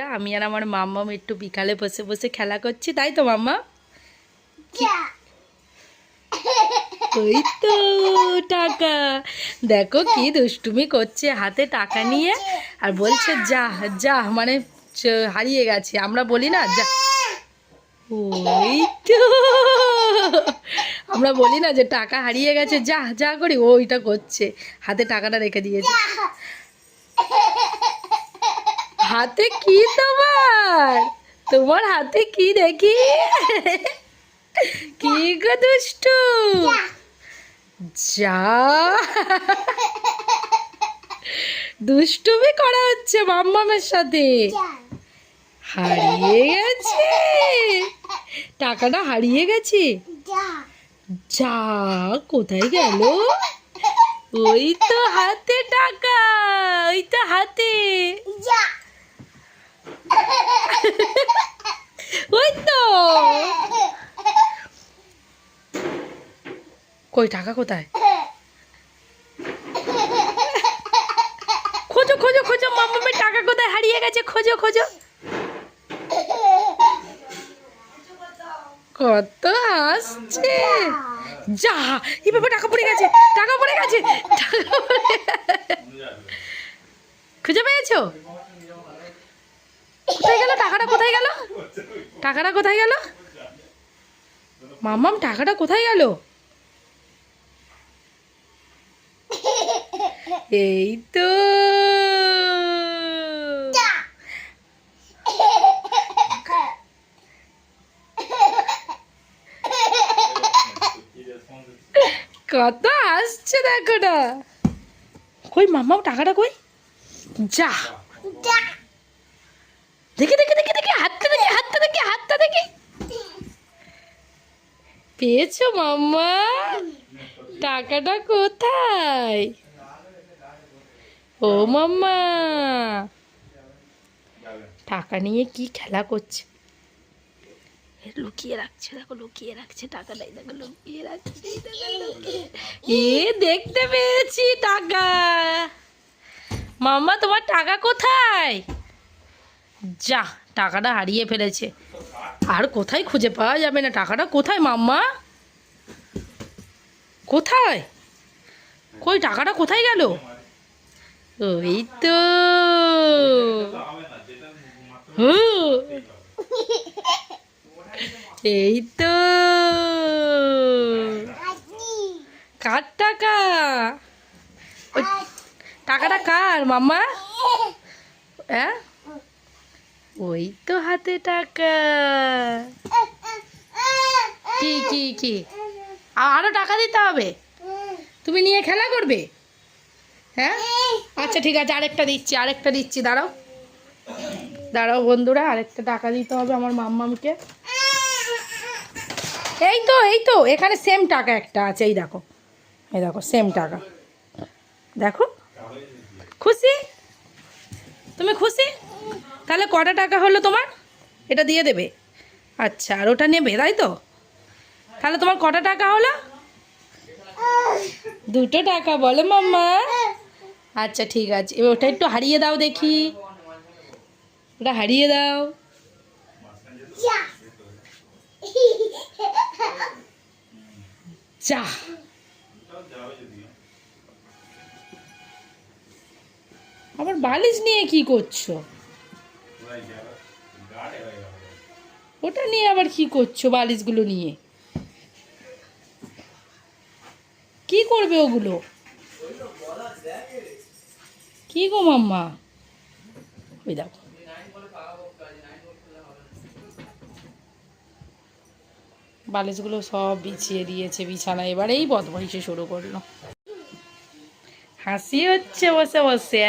আমি আর আমার মাম্মাম একটু বিকালে বসে বসে খেলা করছি তাই তো মাম্মা? ওই তো টাকা। দেখো কি দুষ্টুমি করছে হাতে টাকা নিয়ে আর বলছে যা যা মানে হারিয়ে গেছে। আমরা বলি না যা। ওই তো। আমরা বলি না যে টাকা হারিয়ে গেছে যা যা করি। ওইটা করছে হাতে টাকাটা রেখে দিয়েছে। হাতে কি তোমার? তোমার হাতে কি দেখি? কি গো দুষ্টু? যা। দুষ্টুমি করা হচ্ছে মাম্মামের সাথে। হারিয়ে গেছে। টাকাটা হারিয়ে গেছে। যা, কোথায় গেল? ওই তো হাতে টাকা, ওই তো হাতে ওই তো কই, টাকা কোথায়? খোঁজো খোঁজো খোঁজো মাম্মামের টাকা কোথায়? হারিয়ে গেছে, খোঁজো খোঁজো। কত হাসছে যা, এই বাবা টাকা পড়ে গেছে, টাকা পড়ে গেছে, টাকা খুঁজে পেয়েছ? কোথায় গেল? টাকাটা কোথায় গেল? টাকাটা কোথায় গেল? মাম্মাম টাকাটা কোথায় গেল? এই তো কত আসছে দেখো না। কই মাম্মাম টাকাটা কই? যা। দেখে দেখে দেখে দেখে, হাতটা দেখে হাতটা দেখে হাতটা দেখে। পেয়েছ মাম্মা? টাকাটা কোথায়? ও মাম্মা। টাকা নিয়ে কি খেলা করছে? লুকিয়ে রাখছে, দেখো, লুকিয়ে রাখছে, টাকাটাই দেখো, লুকিয়ে রাখছে। এ, দেখতে পেয়েছি টাকা। মাম্মা, তোমার টাকা কোথায়? যা, টাকাটা হারিয়ে ফেলেছে। আর কোথায় খুঁজে পাওয়া যাবে না? টাকাটা কোথায়, মাম্মা? কোথায়? কই, টাকাটা কোথায় গেল? ওই তো। এই তো। কার টাকা? টাকাটা কার, মাম্মা? হ্যাঁ? ওই তো হাতে টাকা। কি কি কি? আরও টাকা দিতে হবে। তুমি নিয়ে খেলা করবে? হ্যাঁ? আচ্ছা ঠিক আছে, আরেকটা দিচ্ছি আরেকটা দিচ্ছি, দাঁড়াও। দাঁড়াও বন্ধুরা, আরেকটা টাকা দিতে হবে আমার মাম্মামকে। এই তো এই তো, এখানে সেম টাকা একটা আছে, এই দেখো। এই দেখো সেম টাকা। দেখো। খুশি? তুমি খুশি? তাহলে কটা টাকা হলো তোমার? এটা দিয়ে দেবে। আচ্ছা আর ওটা নেবে, তাই তো? তাহলে তোমার কটা টাকা হলো? দুটো টাকা বলো মাম্মা। আচ্ছা ঠিক আছে। এবার ওটা একটু হারিয়ে দাও দেখি। ওটা হারিয়ে দাও। যা। আবার বালিশ নিয়ে কি করছ? ওটা নিয়ে আবার কি করছ বালিশগুলো নিয়ে? কি করবে ওগুলো? কি গো মাম্মা? ওই দেখো বালিশগুলো সব বিছিয়ে দিয়েছে, বিছানা। এবার এই বদমাইশে শুরু করল। হাসি হচ্ছে বসে বসে